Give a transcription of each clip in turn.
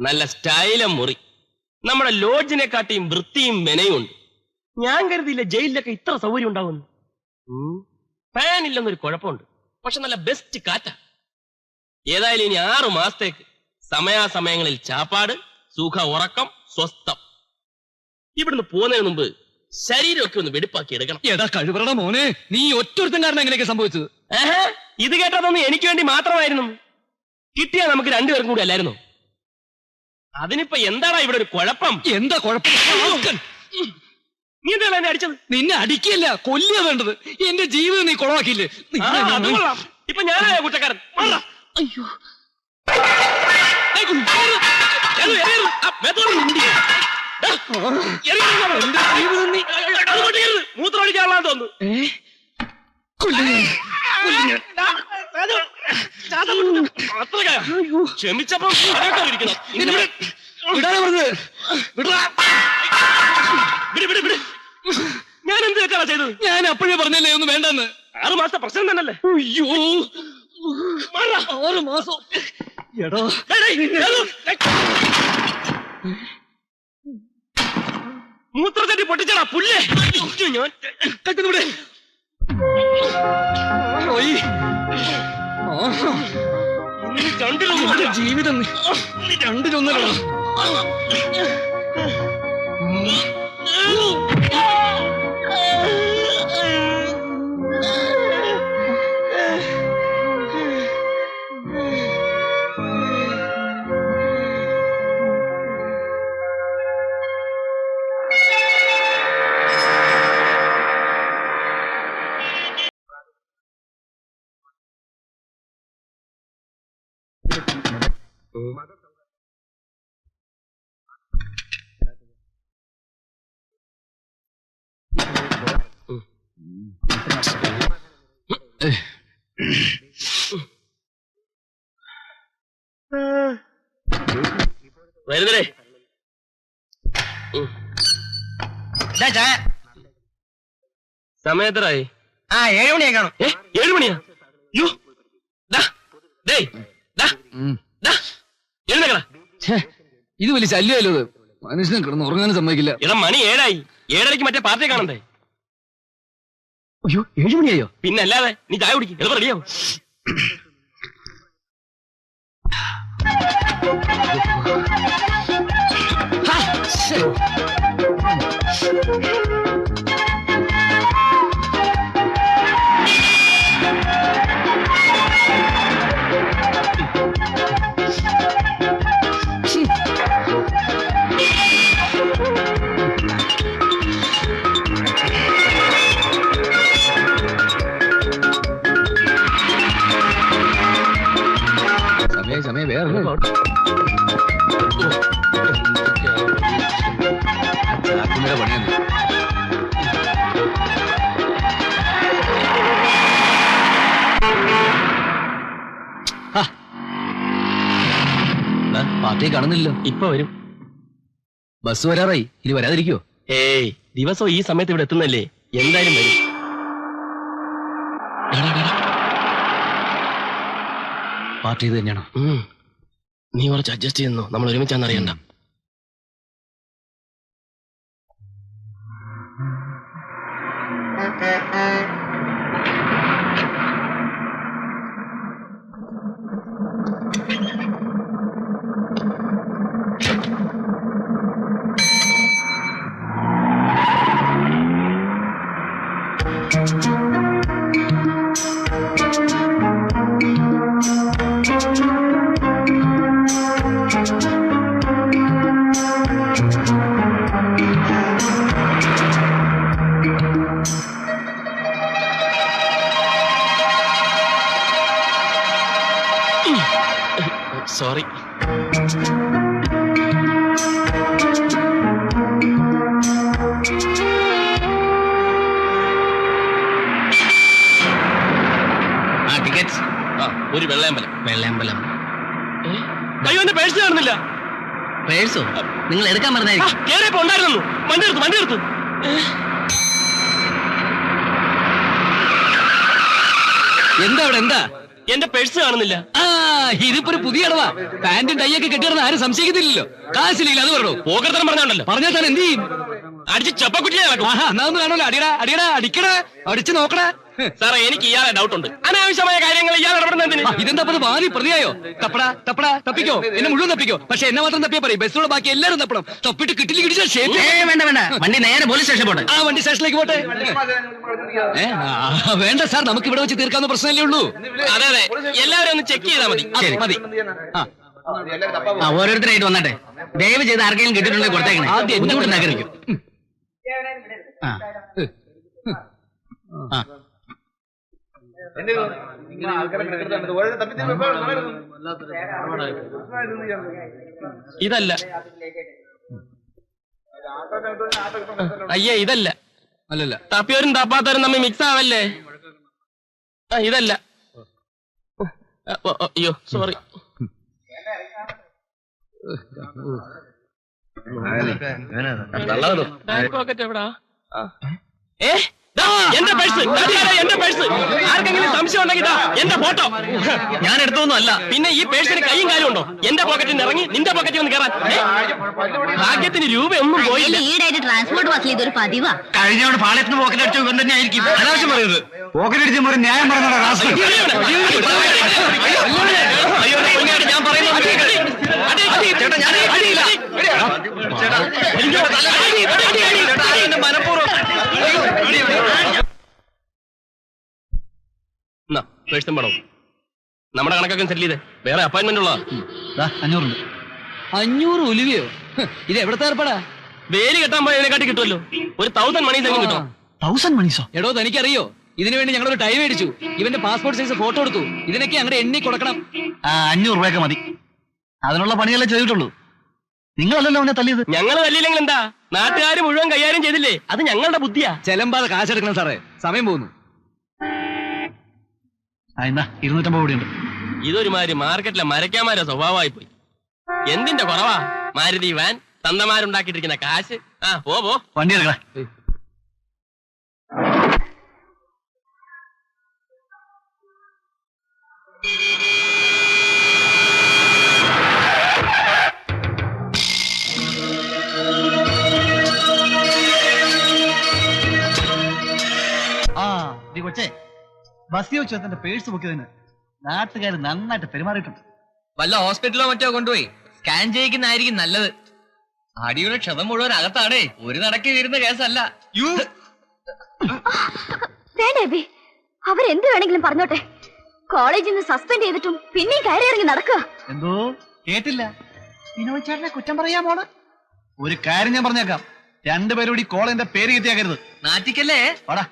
നല്ല സ്റ്റൈലം മുറി. നമ്മുടെ ലോഡ്ജിനെ കാട്ടിയും വൃത്തിയും മെനയും ഉണ്ട് ഞാൻ കരുതിയില്ല ജയിലിലൊക്കെ ഇത്ര സൗകര്യം ഉണ്ടാവുന്നു ഫാൻ ഇല്ലെന്നൊരു കുഴപ്പമുണ്ട്. പക്ഷെ നല്ല ബെസ്റ്റ് കാറ്റ. ഏതായാലും ഇനി ആറു മാസത്തേക്ക് സമയാസമയങ്ങളിൽ ചാപ്പാട് സുഖ ഉറക്കം സ്വസ്ഥം. ഇവിടുന്ന് പോകുന്നതിന് മുമ്പ് ശരീരമൊക്കെ ഒന്ന് വെടിപ്പാക്കി എടുക്കണം. എടാ കഴിവറട മോനെ. നീ ഒറ്റൊരുത്തൻ കാരണം എങ്ങനെയൊക്കെ സംഭവിച്ചത്? ഇത് കേട്ടതൊന്നും എനിക്ക് വേണ്ടി മാത്രമായിരുന്നു. കിട്ടിയാ നമുക്ക് രണ്ടുപേർക്കും കൂടി അല്ലായിരുന്നു? അതിനിപ്പോ എന്താടാ ഇവിടെ ഒരു കുഴപ്പം എന്താ കുഴപ്പം നീ എന്താ എന്നെ അടിച്ചത് നിന്നെ അടിക്കില്ല കൊല്ലുക വേണ്ടത് എന്റെ ജീവിതം നീ കുളവാക്കിയില്ലേ ഇപ്പൊ ഞാനായ കുറ്റക്കാരൻ. അയ്യോ. മൂത്രമൊഴിക്കാനുള്ളതാന്ന് തോന്നുന്നു? ക്ഷമിച്ചപ്പോ. ഞാൻ എന്ത് തെറ്റാണ് ചെയ്തത് ഞാൻ അപ്പോഴേ പറഞ്ഞല്ലേ ഒന്നും വേണ്ടെന്ന് ആറു മാസത്തെ പ്രശ്നം തന്നല്ലേ അയ്യോ ആറു മാസം എടാ ഏറ്. പൊട്ടിച്ചടാ പുല്ലേ ഞാൻ. ഇനി രണ്ടിലൊന്നും. ജീവിതം രണ്ടിലൊന്നല്ലോ വരുന്നേ സമയത്തറായി ആ ഏഴ് മണിയാ കാണും. ഏഴു മണിയാ? യോ ഇത് വലിയ ശല്യമല്ലോ മനുഷ്യനെ കിടന്ന് ഉറങ്ങാനും സമ്മതിക്കില്ല. എടാ മണി ഏഴായി. ഏഴരയ്ക്ക് മറ്റേ പാർട്ടി കാണണ്ടേ? അയ്യോ ഏഴു മണിയായോ? പിന്നെ അല്ലാതെ നീ ചായ കുടിക്കും. എളുപ്പം റെഡിയാവും. ഹാ, സമയം സമയം വേറെ പണിയാണ്. കാണുന്നില്ലല്ലോ. ഇപ്പൊ വരും. ബസ് വരാറായി. ഇനി വരാതിരിക്കോ ഏയ് ദിവസം ഈ സമയത്ത് ഇവിടെ എത്തുന്നല്ലേ? എന്തായാലും വരും. പാർട്ടി ഇത് തന്നെയാണോ? നീ കുറച്ച് അഡ്ജസ്റ്റ് ചെയ്യുന്നു? നമ്മൾ ഒരുമിച്ചാന്ന് അറിയണ്ട. സോറി പേഴ്സോ? നിങ്ങൾ എടുക്കാൻ പറഞ്ഞായിരിക്കും. കേറിയപ്പോ ഉണ്ടായിരുന്നു. വണ്ടി എടുത്തു വണ്ടി എടുത്തു. എന്താ അവിടെ? എന്താ? എന്റെ പേഴ്സ് കാണുന്നില്ല. ആ ഇതിപ്പോ ഒരു പുതിയ അടവാ. പാന്റും ടൈയൊക്കെ കെട്ടിയിടുന്ന ആരും സംശയിക്കുന്നില്ലല്ലോ കാശില്ലെങ്കിൽ അത് പറഞ്ഞു പോകർത്തനം പറഞ്ഞാണല്ലോ പറഞ്ഞാൽ താൻ എന്ത് ചെയ്യും? അടിച്ച് ചപ്പക്കുറ്റിയെ ആഹാ എന്നാ ഒന്ന് കാണുമല്ലോ അടിയടാ അടിയടാ അടിക്കടാ അടിച്ചു നോക്കടാ. സാറേ എനിക്ക് ഇയാളെ ഡൗട്ട് ഉണ്ട്. അനാവശ്യമായ കാര്യങ്ങൾ ഇയാൾ ഇടപെടുന്നതിന്. ആ, ഇതെന്താ ഇത് വാരി പ്രതിയായോ? തപ്പടാ തപ്പടാ തപ്പിക്കോ. എന്നെ മുഴുവൻ തപ്പിക്കോ. പക്ഷെ എന്നെ മാത്രം തപ്പിയാ പറയും. ബസ്സിലുള്ള ബാക്കി എല്ലാരും തപ്പണം. തപ്പിട്ട് കിട്ടില്ല കിട്ടിച്ച ഷേപ്പ് വേണ്ട വേണ്ട. വണ്ടി നേരെ പോലീസ് സ്റ്റേഷൻ പോട്ടെ. ആ വണ്ടി സ്റ്റേഷനിലേക്ക് പോട്ടെ. വേണ്ട സാർ നമുക്ക് ഇവിടെ വെച്ച് തീർക്കാവുന്ന പ്രശ്നമല്ലേ ഉള്ളൂ. അതെ അതെ. എല്ലാവരും ഒന്ന് ചെക്ക് ചെയ്താൽ മതി. ആ, മതി. ആ. ആ ഓരോരുത്തരായിട്ട് വന്നട്ടെ. ദയവ് ചെയ്ത് ആർക്കെങ്കിലും കിട്ടിയിട്ടുണ്ടെങ്കിൽ കൊടുത്തേക്കണേ. ആദ്യം ഇതല്ല. അയ്യേ ഇതല്ല. അല്ലല്ല. തപ്പിയവരും തപ്പാത്തവരും തമ്മിൽ മിക്സ് ആവല്ലേ? ആ ഇതല്ല. അയ്യോ സോറി ബാക്ക് പോക്കറ്റ് എവിടാ? ആ. ഏ? എന്റെ പേഴ്സ് എന്റെ പേഴ്സ് ആർക്കെങ്കിലും സംശയം ഉണ്ടെങ്കിൽ എന്റെ ഫോട്ടോ ഞാൻ എടുത്തൊന്നും അല്ല പിന്നെ ഈ പേഴ്സിന് കൈയും കാലും ഉണ്ടോ എന്റെ പോക്കറ്റിൽ നിന്ന് ഇറങ്ങി നിന്റെ പോക്കറ്റിൽ നിന്ന് കയറാൻ? ഭാഗ്യത്തിന് രൂപയൊന്നും പോയില്ല ഈടായിട്ട് ട്രാൻസ്പോർട്ട് ബസ്സിൽ ഇതൊരു പതിവാ കഴിഞ്ഞോട് പാളയത്തിന് പോക്കറ്റ് അടിച്ചു ഇവൻ തന്നെ ആയിരിക്കും അനാവശ്യം പറയുന്നത് പോക്കറ്റ് അടിച്ച് ഒരു ന്യായം പറഞ്ഞ അയ്യോ, ഞാൻ പറയുന്നത് ചേട്ടാ, ഞാൻ മനഃപൂർവം. എന്നാ, പേഴ്സും പണവും നമ്മുടെ കണക്കൊക്കെ സെറ്റിൽ ചെയ്തേ. വേറെ അപ്പോയിന്റ്മെന്റ് ഉള്ളതാ. അഞ്ഞൂറുണ്ട്. അഞ്ഞൂറ് ഒലിവിയോ ഇത് എവിടത്തെ ഏർപ്പാടാ? വേലി കെട്ടാൻ പോയതിനെക്കാട്ടി കിട്ടുമല്ലോ. ഒരു തൗസൻഡ് മണീസ് എങ്കിലും കിട്ടും? തൗസൻഡ് മണീസോ എടോ തനിക്കറിയോ? ഇതിനു വേണ്ടി ഞങ്ങളൊരു ടൈം മേടിച്ചു. ഇവന്റെ പാസ്പോർട്ട് സൈസ് ഫോട്ടോ എടുത്തു. ഇതിനൊക്കെ അങ്ങടെ എണ്ണി കൊടുക്കണം. അഞ്ഞൂറ് രൂപയൊക്കെ മതി. അതിനുള്ള പണിയല്ലേ ചെയ്തിട്ടുള്ളൂ. നിങ്ങളല്ലല്ലോ അവനെ തല്ലിയത്? ഞങ്ങൾ തല്ലിയില്ലെങ്കിൽ എന്താ? നാട്ടുകാർ മുഴുവൻ കൈകാര്യം ചെയ്തില്ലേ? അത് ഞങ്ങളുടെ ബുദ്ധിയാ. ചെലമ്പാതെ കാശെടുക്കണം സാറേ. സമയം പോകുന്നു. ആ എന്നാ ഇരുന്നൂറ്റമ്പത് കൂടിയുണ്ട്. ഇതൊരുമാതിരി മാർക്കറ്റിലെ മരക്കാമാരെ സ്വഭാവമായി പോയി എന്തിന്റെ കുറവാ? മാരുതി വാൻ തന്തമാരുണ്ടാക്കിയിട്ടിരിക്കുന്ന കാശ്. ആ പോ പോ. വണ്ടി എടുക്കണേ ബസ്സിൽ വെച്ച് എന്റെ പേഴ്സ് പൊക്കിയതിന് നാട്ടുകാർ നന്നായിട്ട് പെരുമാറിയിട്ടുണ്ട്. വല്ല ഹോസ്പിറ്റലോ മറ്റോ കൊണ്ടുപോയി. സ്കാൻ ചെയ്യിക്കുന്നതായിരിക്കും നല്ലത്. അടിയുടെ ക്ഷതം മുഴുവൻ അകത്താടേ ഒരു നടക്കി വീരുന്ന കേസല്ല. വേണ്ട എബി. അവരെന്ത് വേണമെങ്കിലും പറഞ്ഞോട്ടെ. കോളേജിൽ നിന്ന് സസ്പെൻഡ് ചെയ്തിട്ടും പിന്നെയും കയറി ഇറങ്ങി നടക്കുക. എന്തോ? കേട്ടില്ല. വിനോദ് ചേട്ടനെ കുറ്റം പറയാമോൾ ഒരു കാര്യം ഞാൻ പറഞ്ഞേക്കാം. രണ്ടുപേരും കൂടി കോളേജിന്റെ പേര് കിട്ടിയാക്കരുത്. നാറ്റിക്കല്ലേ? വാടാ.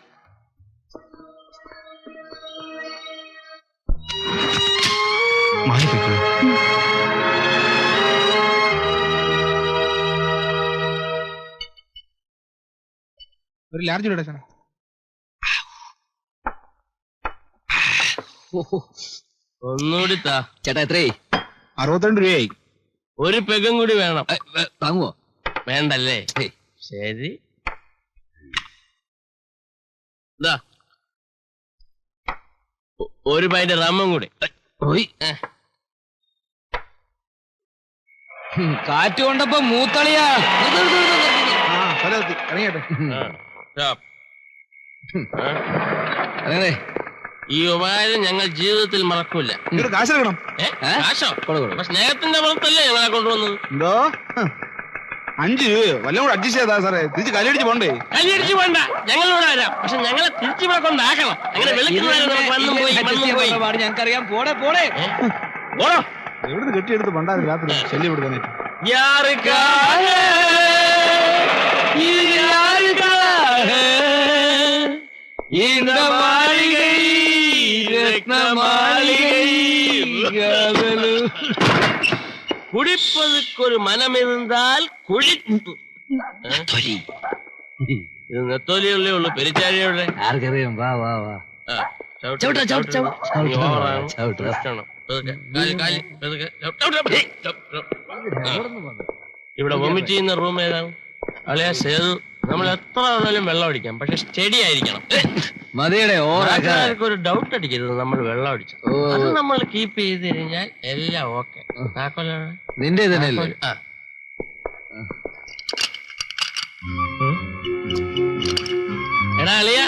ഒരു ലാർജ് ഒന്നുകൂടി താ. ചേട്ടാ എത്രയായി? അറുപത്തിരണ്ട് രൂപയായി. ഒരു പെഗും കൂടി വേണം. താങ്ങുവോ വേണ്ടല്ലേ? ശരി. ദാ. ഒരു പൈന്റെ റമ്മും കൂടി. പോയി. കാറ്റ് കൊണ്ടപ്പോ മൂത്തളിയാ. ഇറങ്ങിയട്ടെ. അതെ ഈ ഉപകാരം ഞങ്ങൾ ജീവിതത്തിൽ മറക്കൂല. കാശ് എടുക്കണം? കാശോ? സ്നേഹത്തിന്റെ പുറത്തല്ലേ ഞങ്ങളെ കൊണ്ടുവന്നത്? എന്തോ? അഞ്ചു വല്ലതും കൂടെ അഡ്ജസ്റ്റ് ചെയ്താ സാറേ. തിരിച്ച് കല്ലടിച്ച് പോണ്ടേ? കല്ലിടിച്ച് പോണ്ട. ഞങ്ങളിവിടെ വരാം. പക്ഷെ ഞങ്ങളെ തിരിച്ചു ഇവിടെ കൊണ്ടാക്കണം. അങ്ങനെ വെളുക്കുന്നവരെ ഞങ്ങൾക്കറിയാം. പോടെ പോടെ. ഓടോ എവിടുന്ന് കെട്ടിയെടുത്ത് പണ്ടാറ് രാത്രി ശല്യം കൊടുക്കാനായിട്ട് குடிப்பதுக்கு ஒரு மனம் இருந்தால் ഉള്ളു പെരിച്ചാഴിയുള്ള ആർക്കറിയാം? വാ വാ വാ. ചവിട്ടാ ചവിട്ടാ ചവിട്ടാ ഇവിടെ വൊമിറ്റ് ചെയ്യുന്ന റൂം ഏതാണ്? അളിയാ സേതു നമ്മൾ എത്ര ആണെങ്കിലും വെള്ളം അടിക്കാം. പക്ഷെ സ്റ്റഡി ആയിരിക്കണം മതിയുടെ ഒരു ഡൗട്ട് അടിക്കരുത് നമ്മൾ വെള്ളം അടിച്ചു അത് നമ്മൾ കീപ്പ് ചെയ്ത് കഴിഞ്ഞാൽ എല്ലാം ഓക്കെ നിന്റെ തന്നെയല്ലേ? എടാ അളിയ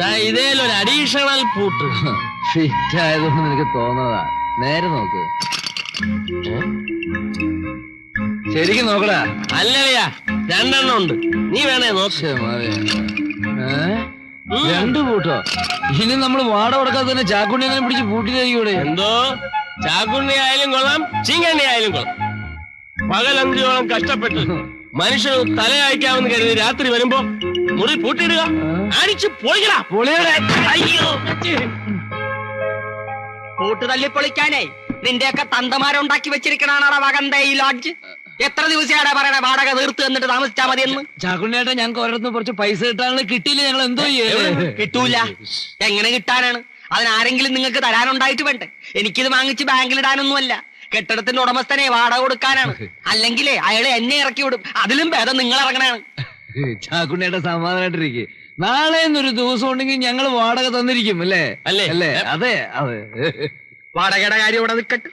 ദാ ഇതേലൊരു അഡീഷണൽ പൂട്ട്. ഫിറ്റ് ആയതുകൊണ്ട് നിനക്ക് തോന്നതാ. നേരെ നോക്ക്? ശരിക്കും നോക്കടാ. അല്ലളിയ രണ്ടെണ്ണം ഉണ്ട്. നീ വേണേ നോക്ക്. കൂട്ടോ? രണ്ട് പൂട്ടോ? ഇനി നമ്മൾ വാട കൊടുക്കാതെ തന്നെ ചാക്കുണ്ണി അങ്ങനെ പിടിച്ച് പൂട്ടിയിരിക്കൂടെ എന്തോ? ചാക്കുണ്ണി ആയാലും കൊള്ളാം ചീങ്കണ്ണി ആയാലും കൊള്ളാം. പകലഞ്ചോളം കഷ്ടപ്പെട്ടു മനുഷ്യന് തലയയക്കാമെന്ന് കരുതി രാത്രി വരുമ്പോ മുറി പൂട്ടിയിടുക. അടിച്ചു പൊളിക്കടാ പൊളിയുടെ. അയ്യോ കൂട്ട് തല്ലി പൊളിക്കാനേ നിന്റെയൊക്കെ തന്തമാരുണ്ടാക്കി വെച്ചിരിക്കണാണോ വകന്തേ ഈ ലോഡ്ജ് എത്ര ദിവസമാണ് പറയണേ വാടക തീർത്ത് എന്നിട്ട് താമസിച്ചാ മതി എന്ന് ചാക്കുണ്ണേട്ട ഞങ്ങൾക്ക് ഒരിടത്ത് കുറച്ച് പൈസ കിട്ടാനുള്ള കിട്ടിയില്ല ഞങ്ങൾ എന്തോ കിട്ടൂല? എങ്ങനെ കിട്ടാനാണ്? അതിനാരെങ്കിലും നിങ്ങൾക്ക് തരാനുണ്ടായിട്ട് വേണ്ടേ? എനിക്കിത് വാങ്ങിച്ച് ബാങ്കിൽ ഇടാനൊന്നുമല്ല കെട്ടിടത്തിന്റെ ഉടമസ്ഥനെ വാടക കൊടുക്കാനാണ്. അല്ലെങ്കിലേ അയാളെ എന്നെ ഇറക്കി വിടും. അതിലും ഭേദം നിങ്ങൾ ഇറങ്ങണാണ് ചാക്കുണ്ണിയേട്ട സമാധാനായിട്ടിരിക്കെ. നാളെ എന്നൊരു ദിവസം ഉണ്ടെങ്കിൽ ഞങ്ങൾ വാടക തന്നിരിക്കും അല്ലേ അല്ലേ? അല്ലേ അതെ അതെ വാടകയുടെ കാര്യം ഇവിടെ നിൽക്കട്ടെ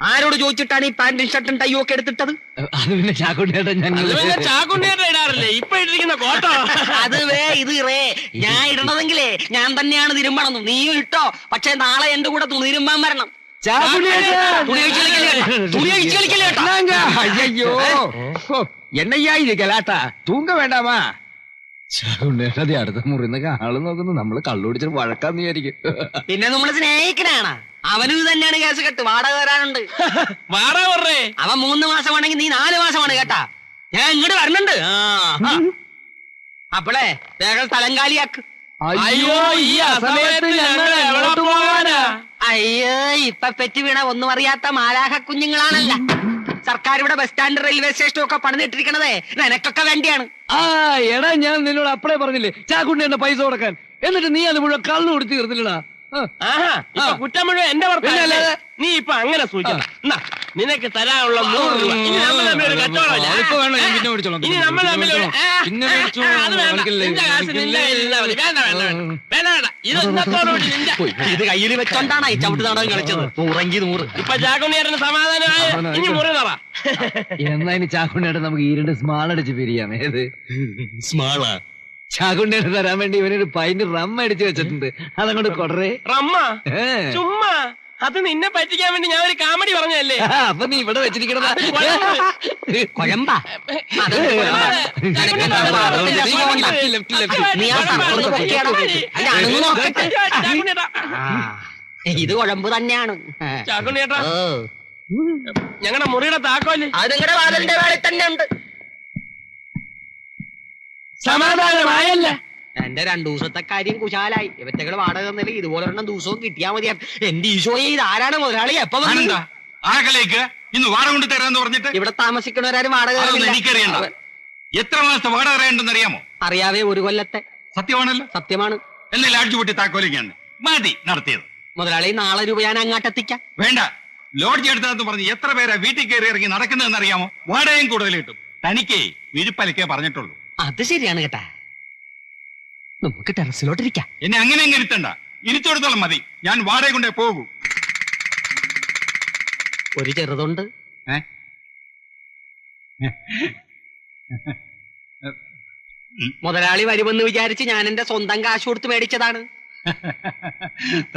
ആരോട് ചോദിച്ചിട്ടാണ് ഈ പാന്റും ഷർട്ടും ടൈയും ഒക്കെ എടുത്തിട്ടത് അത് പിന്നെ ചാക്കുണ്ണിയേട്ട ഞങ്ങൾ അത് പിന്നെ ചാക്കുണ്ണിയായിട്ട് ഇടാറില്ലേ ഇപ്പൊ ഇട്ടിരിക്കുന്ന കോട്ടോ അത് വേ ഇത് റേ ഞാൻ ഇടണതെങ്കിലേ ഞാൻ തന്നെയാണ് തിരുമ്പണം നീയും ഇട്ടോ പക്ഷെ നാളെ എന്റെ കൂടെ തുണി തിരുമ്പാൻ വരണം തുണി അഴിച്ച് കളിക്കല്ലേ കേട്ടോ? തുണി അഴിച്ച് കളിക്കല്ലേ കേട്ടോ? ஐயோ என்னையா இது கலாட்டா தூங்க வேண்டாமா അടുത്ത മുറിന്നൊക്കെ ആൾ നോക്കുന്നു. നമ്മൾ കള്ളുപിടിച്ചിട്ട് വഴക്കാന്ന് വിചാരിക്കും. പിന്നെ നമ്മൾ സ്നേഹിക്കണാണ്. അവനും ഇത് തന്നെയാണ് കേസ് കെട്ട്. വാടക തരാനുണ്ട്. വാടക പറഞ്ഞേ? അവൻ മൂന്ന് മാസം മാസമാണെങ്കിൽ നീ നാല് മാസമാണ് കേട്ടാ. ഞാൻ ഇങ്ങോട്ട് വരണുണ്ട്. അപ്പളേ വേഗം സ്ഥലം കാലിയാക്ക്. അയ്യോ ഈ അസമയത്ത് ഞങ്ങൾ എവിടെ പോകാനാ അയ്യോ ഇപ്പൊ പെറ്റി വീണ ഒന്നും അറിയാത്ത മാലാഹ കുഞ്ഞുങ്ങളാണല്ല സർക്കാർ ഇവിടെ ബസ് സ്റ്റാൻഡ് റെയിൽവേ സ്റ്റേഷനും ഒക്കെ പണിതിട്ടിരിക്കണതേ നിനക്കൊക്കെ വേണ്ടിയാണ്. ആ എടാ ഞാൻ നിന്നോട് അപ്പളേ പറഞ്ഞില്ലേ ചാക്കുണ്ണിയുടെ പൈസ കൊടുക്കാൻ. എന്നിട്ട് നീ അത് മുഴുവൻ കള്ളു കൊടുത്തു തീർത്തില്ലടാ. ആഹാ ഇപ്പൊ കുറ്റം മുഴുവൻ എന്റെ നീ ഇപ്പൊ അങ്ങനെ സൂചിക്കണം നിനക്ക് തരാനുള്ള നൂറ് രൂപ. ഇനി നമ്മൾ തമ്മിൽ ഒരു കച്ചവടമില്ല ഇപ്പൊ വേണം ഞാൻ പിന്നെ മേടിച്ചോളാം, ഇനി നമ്മൾ തമ്മിൽ ഒരു- മേടിച്ചോളാം. ആ, പിന്നെ ആ, മേടിച്ചോളാം, ആ, അത് വേണ്ട. എനിക്കില്ലേ, നിന്റെ കാശ് നിന്റെ എനിക്കില്ലേ. കയ്യിലിരുന്നാ മതി. വേണ്ട വേണ്ട വേണ്ട. വേണ്ട വേണ്ട. ഇത് ഇന്നത്തോടുകൂടി നിന്റെ ഇത് കയ്യിൽ വെച്ചോണ്ടാണ് ഈ ചവിട്ട് നാടകം കളിച്ചത്. നൂറ്. ഇപ്പൊ സമാധാനമായ? ഇനി മുറി തറ എന്നാ ഇനി ചാക്കുണ്ണിയുടെ നമുക്ക് ഈ രണ്ട് സ്മാൾ അടിച്ച് പിരിയാം. ഏത്? സ്മാളാ. ചാക്കുണ്ണിയുടെ തരാൻ വേണ്ടി ഇവനൊരു പൈന്റ് റം അടിച്ച് വെച്ചിട്ടുണ്ട്. അതങ്ങോട്ട് കൊടറേ റമ്മ? ഏ. ചുമ്മാ. അത് നിന്നെ പറ്റിക്കാൻ വേണ്ടി ഞാൻ ഒരു കാമഡി പറഞ്ഞല്ലേ അപ്പൊ നീ ഇവിടെ വെച്ചിരിക്കണത്. കുഴമ്പ്. ഇത് കുഴമ്പ് തന്നെയാണ്. ചാക്കുണ്ണിയേട്ടാ. ഓ. ഞങ്ങളുടെ മുറിയുടെ താക്കോൽ. അത് നിങ്ങളുടെ വാതിലിന്റെ വേളയിൽ തന്നെ ഉണ്ട് സമാധാനമായല്ല. എന്റെ രണ്ടു ദിവസത്തെ കാര്യം കുശാലായി. ഇവറ്റകൾ വാടക തന്നില്ല ഇതുപോലെ ഒരെണ്ണം ദിവസവും കിട്ടിയാ മതി എന്റെ ഈശോയെ ഇത് ആരാണ് മുതലാളി? എപ്പോ ആകലേക്ക് ഇന്ന് വാടക കൊണ്ട് തരാന്ന് പറഞ്ഞിട്ട്? ഇവിടെ താമസിക്കണവരാരും വാടക എനിക്കറിയണ്ട. എത്ര മാസത്തെ വാടക അറിയണ്ടെന്ന് അറിയാമോ അറിയാവേ ഒരു കൊല്ലത്തെ. സത്യമാണല്ലോ? സത്യമാണ്. എന്നെ പൊട്ടി താക്കോലിക്കാണ്. മതി നടത്തിയത്. മുതലാളി നാളെ രൂപ ഞാൻ അങ്ങാട്ടെത്തിക്കാം വേണ്ട. ലോഡ്ജ് എടുത്തതെന്ന് പറഞ്ഞ് എത്ര പേരാ വീട്ടിൽ കയറി ഇറങ്ങി നടക്കുന്നതെന്ന് അറിയാമോ വാടകയും കൂടുതൽ കിട്ടും. തനിക്കേ വിഴുപ്പലക്കേ പറഞ്ഞിട്ടുള്ളൂ. അത് ശരിയാണ് കേട്ടാ. നമുക്ക് ടെറസിലോട്ടിരിക്കാം. എന്നെ അങ്ങനെ അങ്ങ് ഇരുത്തണ്ട. ഇരുത്തോടത്തോളം മതി. ഞാൻ വാടക കൊണ്ടേ പോകൂ. ഒരു ചെറുതുണ്ട്. ഏ? മുതലാളി വരുമെന്ന് വിചാരിച്ച് ഞാൻ എന്റെ സ്വന്തം കാശ് കൊടുത്ത് മേടിച്ചതാണ്.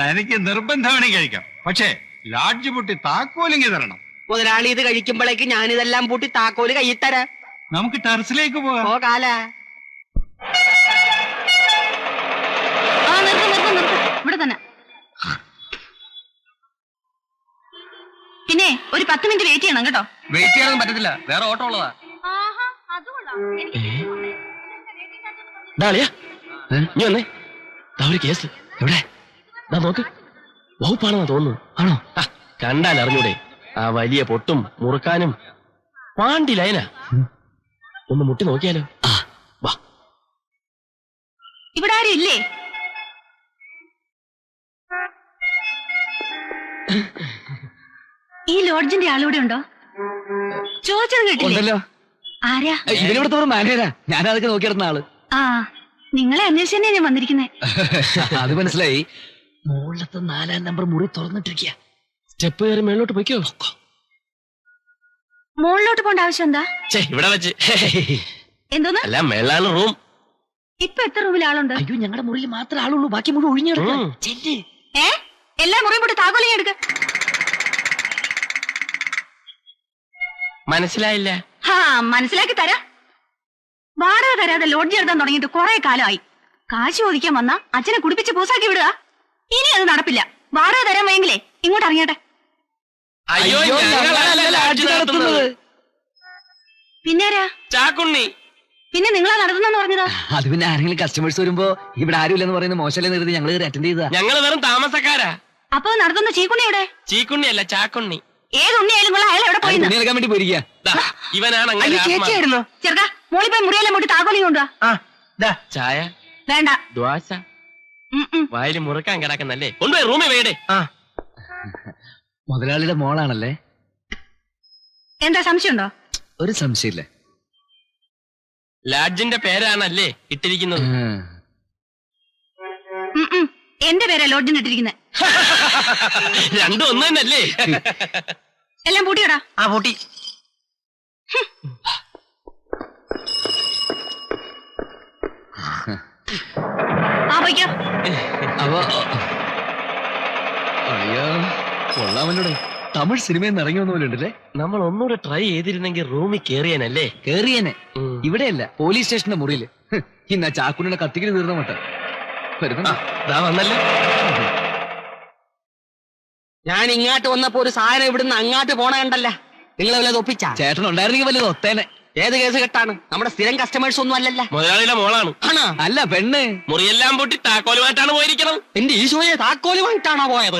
തനിക്ക് നിർബന്ധമാണെങ്കിൽ കഴിക്കാം. പക്ഷേ ലാഡ്ജ് പൊട്ടി താക്കോലിങ്ങി തരണം. മുതലാളി ഇത് കഴിക്കുമ്പോഴേക്ക് ഞാൻ ഇതെല്ലാം പൂട്ടി താക്കോൽ കയ്യിൽ തരാം. നമുക്ക് ടെറസിലേക്ക് പോകാം. ഓ കാല ആ നിർത്ത് നിർത്ത് നിർത്ത് ഇവിടെ തന്നെ. പിന്നെ ഒരു പത്ത് മിനിറ്റ് വെയിറ്റ് ചെയ്യണം കേട്ടോ. വെയിറ്റ് ചെയ്യാനൊന്നും പറ്റത്തില്ല. വേറെ ഓട്ടോ ഉള്ളതാ. ഡാളിയാ നീ വന്നേ. ദാ ഒരു കേസ്. എവിടെ? നോക്ക്. വകുപ്പാണെന്നാ തോന്നുന്നു ആണോ? കണ്ടാൽ അറിഞ്ഞൂടെ. ആ വലിയ പൊട്ടും മുറുക്കാനും പാണ്ടി ലൈന. ഒന്ന് മുട്ടി നോക്കിയാലോ? ഇവിടെ ആരും ഇല്ലേ? ഈ ലോഡ്ജിന്റെ ആളിവിടെ ഉണ്ടോ? ചോദിച്ചത് കേട്ടില്ലേ? ഉണ്ടല്ലോ. ആരാ? ഇതിനിവിടുത്തെ ഒരു മാനേജരാ. ഞാൻ അതൊക്കെ നോക്കിയിരുന്ന ആൾ. ആ നിങ്ങളെ അന്വേഷിച്ചെന്നെ ഞാൻ വന്നിരിക്കുന്നേ. അത് മനസ്സിലായി. മുകളിലത്തെ നാലാം നമ്പർ മുറി തുറന്നിട്ടിരിക്കുക സ്റ്റെപ്പ് കയറി മേളിലോട്ട് പോയിക്കോ. മുകളിലോട്ട് പോണ്ട ആവശ്യം എന്താ? ഛേ ഇവിടെ വെച്ച്. എന്തോന്ന്? അല്ല മേളാണ് റൂം. ഇപ്പൊ എത്ര റൂമിൽ ആളുണ്ട്? അയ്യോ ഞങ്ങളുടെ മുറിയിൽ മാത്രമേ ആളുള്ളൂ. ബാക്കി മുഴുവൻ ഒഴിഞ്ഞു കിടക്കുക ഉം. ചെല്ല്. ഏ? എല്ലാ മുറിയും പോട്ട് താക്കോലിങ് എടുക്ക. മനസ്സിലായില്ല. ഹാ മനസ്സിലാക്കി തരാം. വാടക തരാതെ ലോഡ്ജ് എടുത്താൻ തുടങ്ങിയിട്ട് കുറെ കാലമായി. കാശ് ചോദിക്കാൻ വന്ന അച്ഛനെ കുടിപ്പിച്ച് പൂസാക്കി വിടുക. ഇനി അത് നടപ്പില്ല. വാടക തരാൻ വയ്യെങ്കിലേ ഇങ്ങോട്ട് ഇറങ്ങിയട്ടെ അയ്യോ ഞങ്ങളല്ല ലാഡ്ജ് നടത്തുന്നത്. പിന്നേരാ? ചാക്കുണ്ണി. പിന്നെ നിങ്ങളാ നടത്തുന്നെന്ന് പറഞ്ഞതാ? അത് പിന്നെ ആരെങ്കിലും കസ്റ്റമേഴ്സ് വരുമ്പോ ഇവിടെ ആരുമില്ലെന്ന് പറയുന്ന മോശമല്ലേ നിർത്തി ഞങ്ങൾ അറ്റൻഡ് ചെയ്താ ഞങ്ങൾ വെറും താമസക്കാരാ. അപ്പൊ നടത്തുന്ന ചീക്കുണ്ണി എവിടെ? ചീക്കുണ്ണി അല്ല ചാക്കുണ്ണി. ഏത് ഉണ്ണിയായാലും കൊള്ളാം. അയാൾ എവിടെ പോയിന്ന്? തുണി എടുക്കാൻ വേണ്ടി പോയിരിക്കുക ദാ, ഇവനാണ് അയ്യോ ആത്മാ. ചേച്ചിയായിരുന്നോ ചെറുക്ക മോളി പോയി മുറിയെല്ലാം കൊണ്ടുവാ. ആ ദാ. ചായ? വേണ്ട. ദ്വാശ മുറുക്കാൻ കിടക്കുന്നല്ലേ? കൊണ്ടുപോയി റൂമിൽ വേടേ ആ. മുതലാളിയുടെ മോളാണല്ലേ? എന്താ സംശയമുണ്ടോ? ഒരു സംശയമില്ല. ലാഡ്ജിന്റെ പേരാണല്ലേ ഇട്ടിരിക്കുന്നത്. എന്റെ പേരാ ലോഡ്ജിന് ഇട്ടിരിക്കുന്നത് രണ്ടും ഒന്ന് തന്നെയല്ലേ എല്ലാം പൂട്ടിയോടാ? ആ പൂട്ടി. ആ പോയിക്കോ. അപ്പൊ അയ്യോ കൊള്ളാമല്ലോടെ. തമിഴ് സിനിമയിൽ നിന്ന് ഇറങ്ങി വന്ന പോലെ നമ്മൾ ഒന്നുകൂടെ ട്രൈ ചെയ്തിരുന്നെങ്കിൽ റൂമിൽ കേറിയനല്ലേ? കേറിയനെ. ഇവിടെയല്ല പോലീസ് സ്റ്റേഷന്റെ മുറിയിൽ. ഇന്ന ചാക്കുണ്ണിയുടെ തീർന്നോട്ടെ കത്തിക്കൽ തീർന്ന മട്ട. വരുന്നുണ്ടോ ദാ വന്നല്ലോ? ഞാൻ ഇങ്ങോട്ട് വന്നപ്പോ ഒരു സാധനം ഇവിടുന്ന് അങ്ങോട്ട് പോണ കണ്ടല്ല. നിങ്ങൾ വല്ലത് ഒപ്പിച്ച? ചേട്ടൻ ഉണ്ടായിരുന്നെങ്കിൽ വലുത് ഒത്തേനെ. ഏത് കേസ് കെട്ടാണ്? നമ്മുടെ സ്ഥിരം കസ്റ്റമേഴ്സ് ഒന്നും അല്ലല്ല. മുതലാളിയുടെ മോളാണ്. ആണോ? അല്ല പെണ്ണ്. മുറിയെല്ലാം പൊട്ടി താക്കോലുമായിട്ടാണ് പോയിരിക്കണം എന്റെ ഈശോയെ താക്കോലുമായിട്ടാണോ പോയത്?